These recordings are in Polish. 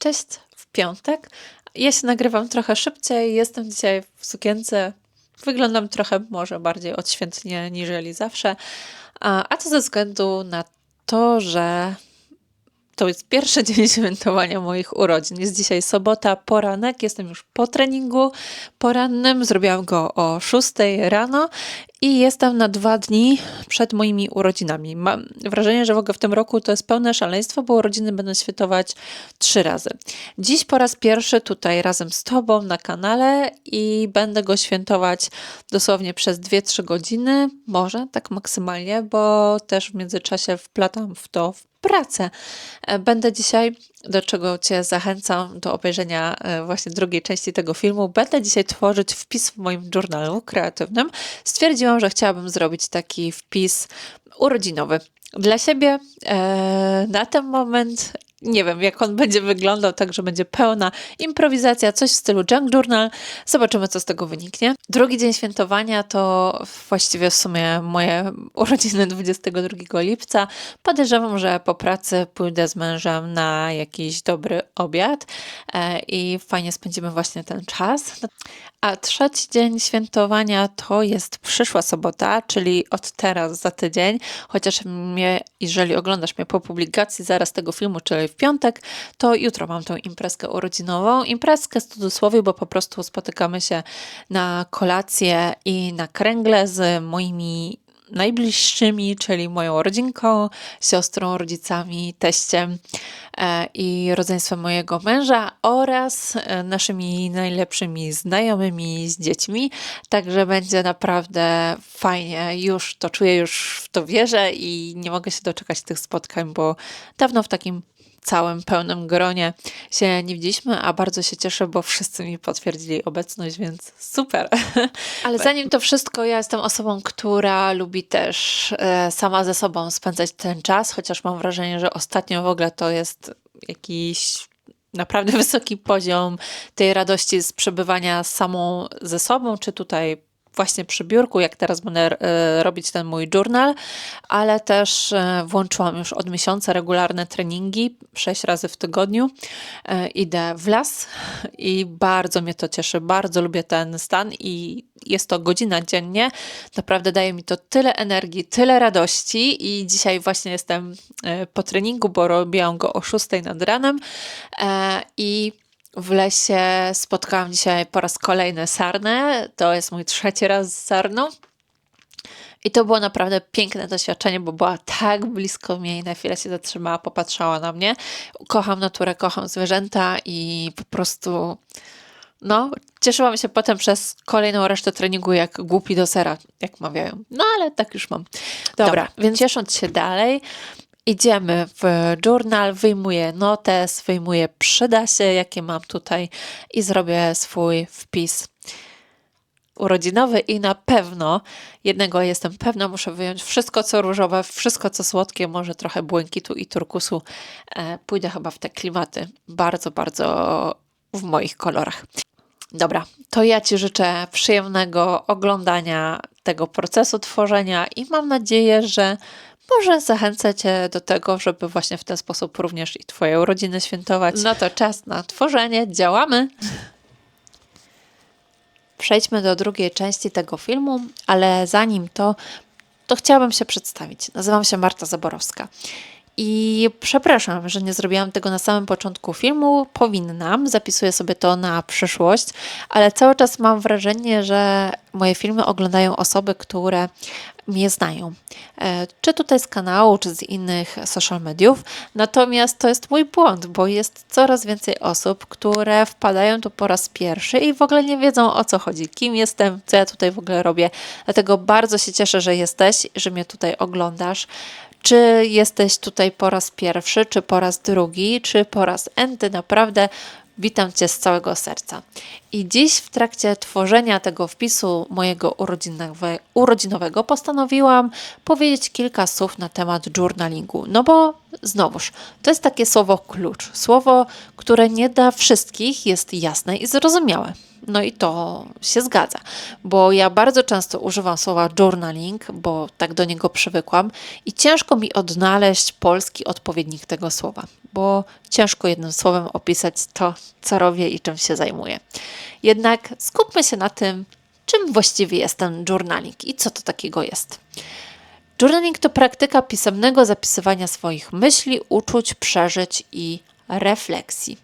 Cześć, w piątek. Ja się nagrywam trochę szybciej. Jestem dzisiaj w sukience. Wyglądam trochę może bardziej odświętnie niżeli zawsze. A, to ze względu na to, że to jest pierwszy dzień świętowania moich urodzin. Jest dzisiaj sobota, poranek, jestem już po treningu porannym. Zrobiłam go o 6 rano i jestem na dwa dni przed moimi urodzinami. Mam wrażenie, że w ogóle w tym roku to jest pełne szaleństwo, bo urodziny będę świętować trzy razy. Dziś po raz pierwszy tutaj razem z Tobą na kanale i będę go świętować dosłownie przez 2-3 godziny, może tak maksymalnie, bo też w międzyczasie wplatam w to pracę. E, będę dzisiaj, do czego Cię zachęcam do obejrzenia e, właśnie drugiej części tego filmu, będę dzisiaj tworzyć wpis w moim journalu kreatywnym. Stwierdziłam, że chciałabym zrobić taki wpis urodzinowy. Dla siebie e, na ten moment nie wiem, jak on będzie wyglądał, także będzie pełna improwizacja, coś w stylu junk journal. Zobaczymy, co z tego wyniknie. Drugi dzień świętowania to właściwie w sumie moje urodziny 22 lipca. Podejrzewam, że po pracy pójdę z mężem na jakiś dobry obiad e, i fajnie spędzimy właśnie ten czas. A trzeci dzień świętowania to jest przyszła sobota, czyli od teraz za tydzień, chociaż mnie, jeżeli oglądasz mnie po publikacji zaraz tego filmu, czyli w piątek, to jutro mam tą imprezkę urodzinową. Imprezkę z cudzysłowie, bo po prostu spotykamy się na kolację i na kręgle z moimi najbliższymi, czyli moją rodzinką, siostrą, rodzicami, teściem e, i rodzeństwem mojego męża oraz e, naszymi najlepszymi znajomymi z dziećmi. Także będzie naprawdę fajnie. Już to czuję, już w to wierzę i nie mogę się doczekać tych spotkań, bo dawno w takim całym pełnym gronie się nie widzieliśmy, a bardzo się cieszę, bo wszyscy mi potwierdzili obecność, więc super. Ale zanim to wszystko, ja jestem osobą, która lubi też e, sama ze sobą spędzać ten czas, chociaż mam wrażenie, że ostatnio w ogóle to jest jakiś naprawdę wysoki poziom tej radości z przebywania samą ze sobą, czy tutaj właśnie przy biurku, jak teraz będę e, robić ten mój journal, ale też e, włączyłam już od miesiąca regularne treningi, sześć razy w tygodniu. E, idę w las i bardzo mnie to cieszy, bardzo lubię ten stan i jest to godzina dziennie. Naprawdę daje mi to tyle energii, tyle radości i dzisiaj właśnie jestem po treningu, bo robiłam go o 6 nad ranem i w lesie spotkałam dzisiaj po raz kolejny sarnę. To jest mój trzeci raz z sarną. I to było naprawdę piękne doświadczenie, bo była tak blisko mnie i na chwilę się zatrzymała, popatrzała na mnie. Kocham naturę, kocham zwierzęta i po prostu no, cieszyłam się potem przez kolejną resztę treningu jak głupi do sera, jak mawiają. No, ale tak już mam. Dobra, Dobra. więc ciesząc się dalej, Idziemy w journal, wyjmuję notes, wyjmuję przyda się, jakie mam tutaj i zrobię swój wpis urodzinowy i na pewno, jednego jestem pewna, muszę wyjąć wszystko co różowe, wszystko co słodkie, może trochę błękitu i turkusu. E, pójdę chyba w te klimaty bardzo, bardzo w moich kolorach. Dobra, to ja Ci życzę przyjemnego oglądania tego procesu tworzenia i mam nadzieję, że może zachęcę Cię do tego, żeby właśnie w ten sposób również i Twoje urodziny świętować. No to czas na tworzenie, działamy! Przejdźmy do drugiej części tego filmu, ale zanim to, to chciałabym się przedstawić. Nazywam się Marta Zaborowska. I przepraszam, że nie zrobiłam tego na samym początku filmu. Powinnam, zapisuję sobie to na przyszłość, ale cały czas mam wrażenie, że moje filmy oglądają osoby, które mnie znają. E, czy tutaj z kanału, czy z innych social mediów. Natomiast to jest mój błąd, bo jest coraz więcej osób, które wpadają tu po raz pierwszy i w ogóle nie wiedzą o co chodzi, kim jestem, co ja tutaj w ogóle robię. Dlatego bardzo się cieszę, że jesteś, że mnie tutaj oglądasz. Czy jesteś tutaj po raz pierwszy, czy po raz drugi, czy po raz enty, naprawdę witam Cię z całego serca. I dziś w trakcie tworzenia tego wpisu mojego urodzinowego postanowiłam powiedzieć kilka słów na temat journalingu. No bo znowuż, to jest takie słowo klucz. Słowo, które nie dla wszystkich jest jasne i zrozumiałe. No i to się zgadza, bo ja bardzo często używam słowa journaling, bo tak do niego przywykłam i ciężko mi odnaleźć polski odpowiednik tego słowa, bo ciężko jednym słowem opisać to, co robię i czym się zajmuję. Jednak skupmy się na tym, czym właściwie jest ten journaling i co to takiego jest. Journaling to praktyka pisemnego zapisywania swoich myśli, uczuć, przeżyć i refleksji.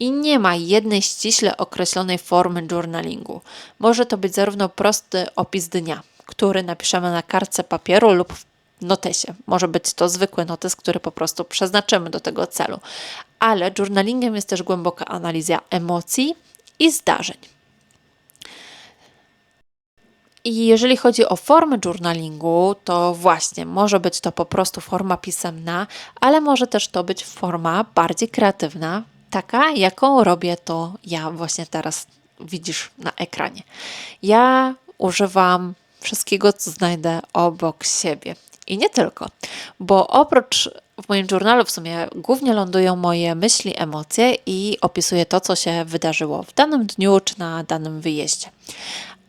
I nie ma jednej ściśle określonej formy journalingu. Może to być zarówno prosty opis dnia, który napiszemy na kartce papieru lub w notesie. Może być to zwykły notes, który po prostu przeznaczymy do tego celu. Ale journalingiem jest też głęboka analiza emocji i zdarzeń. I jeżeli chodzi o formę journalingu, to właśnie może być to po prostu forma pisemna, ale może też to być forma bardziej kreatywna, taka jaką robię to ja właśnie teraz widzisz na ekranie. Ja używam wszystkiego, co znajdę obok siebie. I nie tylko, bo oprócz w moim journalu w sumie głównie lądują moje myśli, emocje i opisuję to, co się wydarzyło w danym dniu czy na danym wyjeździe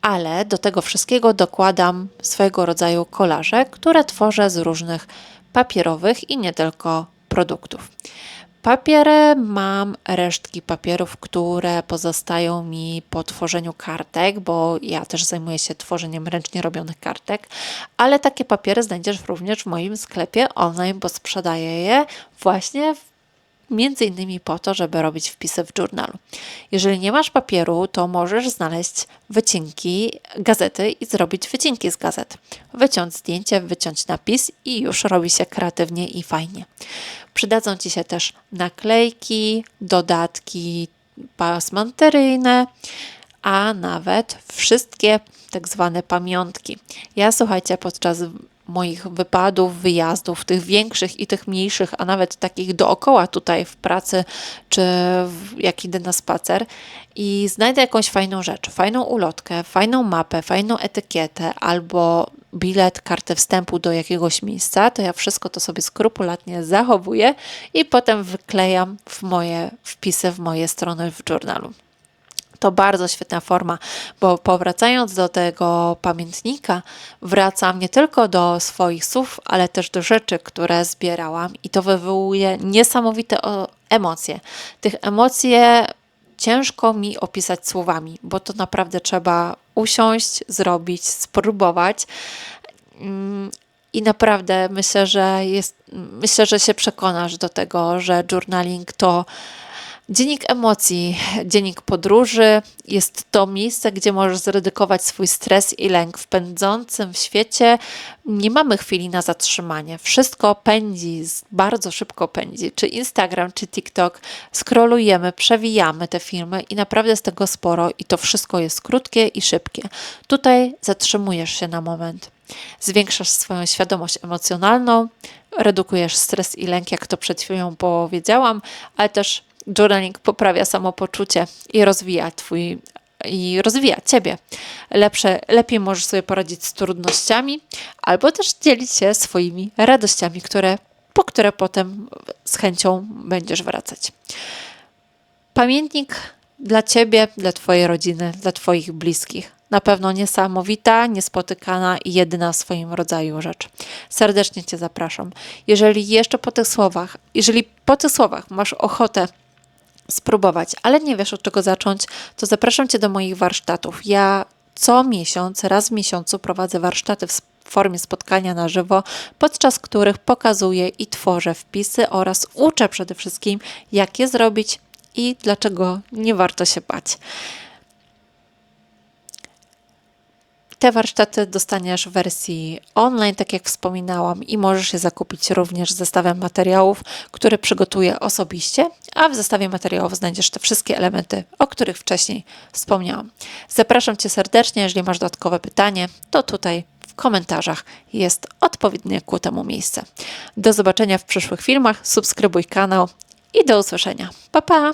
ale do tego wszystkiego dokładam swojego rodzaju kolaże, które tworzę z różnych papierowych i nie tylko produktów. Papiery mam resztki papierów, które pozostają mi po tworzeniu kartek, bo ja też zajmuję się tworzeniem ręcznie robionych kartek, ale takie papiery znajdziesz również w moim sklepie online, bo sprzedaję je właśnie w między innymi po to, żeby robić wpisy w journalu. Jeżeli nie masz papieru, to możesz znaleźć wycinki gazety i zrobić wycinki z gazet. Wyciąć zdjęcie, wyciąć napis i już robi się kreatywnie i fajnie. Przydadzą Ci się też naklejki, dodatki pasmanteryjne, a nawet wszystkie tak zwane pamiątki. Ja słuchajcie, podczas moich wypadów, wyjazdów, tych większych i tych mniejszych, a nawet takich dookoła tutaj w pracy, czy jak idę na spacer. I znajdę jakąś fajną rzecz, fajną ulotkę, fajną mapę, fajną etykietę albo bilet, kartę wstępu do jakiegoś miejsca, to ja wszystko to sobie skrupulatnie zachowuję i potem wyklejam w moje wpisy, w moje strony w journalu to bardzo świetna forma, bo powracając do tego pamiętnika, wracam nie tylko do swoich słów, ale też do rzeczy, które zbierałam, i to wywołuje niesamowite emocje. Tych emocji ciężko mi opisać słowami, bo to naprawdę trzeba usiąść, zrobić, spróbować. Mm, I naprawdę myślę, że jest, myślę, że się przekonasz do tego, że journaling to Dziennik emocji, dziennik podróży jest to miejsce, gdzie możesz zredukować swój stres i lęk. W pędzącym świecie nie mamy chwili na zatrzymanie. Wszystko pędzi, bardzo szybko pędzi. Czy Instagram, czy TikTok. Skrolujemy, przewijamy te filmy i naprawdę jest tego sporo i to wszystko jest krótkie i szybkie. Tutaj zatrzymujesz się na moment. Zwiększasz swoją świadomość emocjonalną, redukujesz stres i lęk, jak to przed chwilą powiedziałam, ale też journaling poprawia samopoczucie i rozwija twój i rozwija ciebie. Lepsze, lepiej możesz sobie poradzić z trudnościami, albo też dzielić się swoimi radościami, które, po które potem z chęcią będziesz wracać. Pamiętnik dla ciebie, dla twojej rodziny, dla twoich bliskich. Na pewno niesamowita, niespotykana i jedyna w swoim rodzaju rzecz. Serdecznie Cię zapraszam. Jeżeli jeszcze po tych słowach, jeżeli po tych słowach masz ochotę spróbować, ale nie wiesz od czego zacząć, to zapraszam Cię do moich warsztatów. Ja co miesiąc, raz w miesiącu prowadzę warsztaty w formie spotkania na żywo, podczas których pokazuję i tworzę wpisy oraz uczę przede wszystkim, jak je zrobić i dlaczego nie warto się bać. Te warsztaty dostaniesz w wersji online, tak jak wspominałam, i możesz je zakupić również z zestawem materiałów, który przygotuję osobiście, a w zestawie materiałów znajdziesz te wszystkie elementy, o których wcześniej wspomniałam. Zapraszam Cię serdecznie, jeżeli masz dodatkowe pytanie, to tutaj w komentarzach jest odpowiednie ku temu miejsce. Do zobaczenia w przyszłych filmach, subskrybuj kanał i do usłyszenia. Pa pa!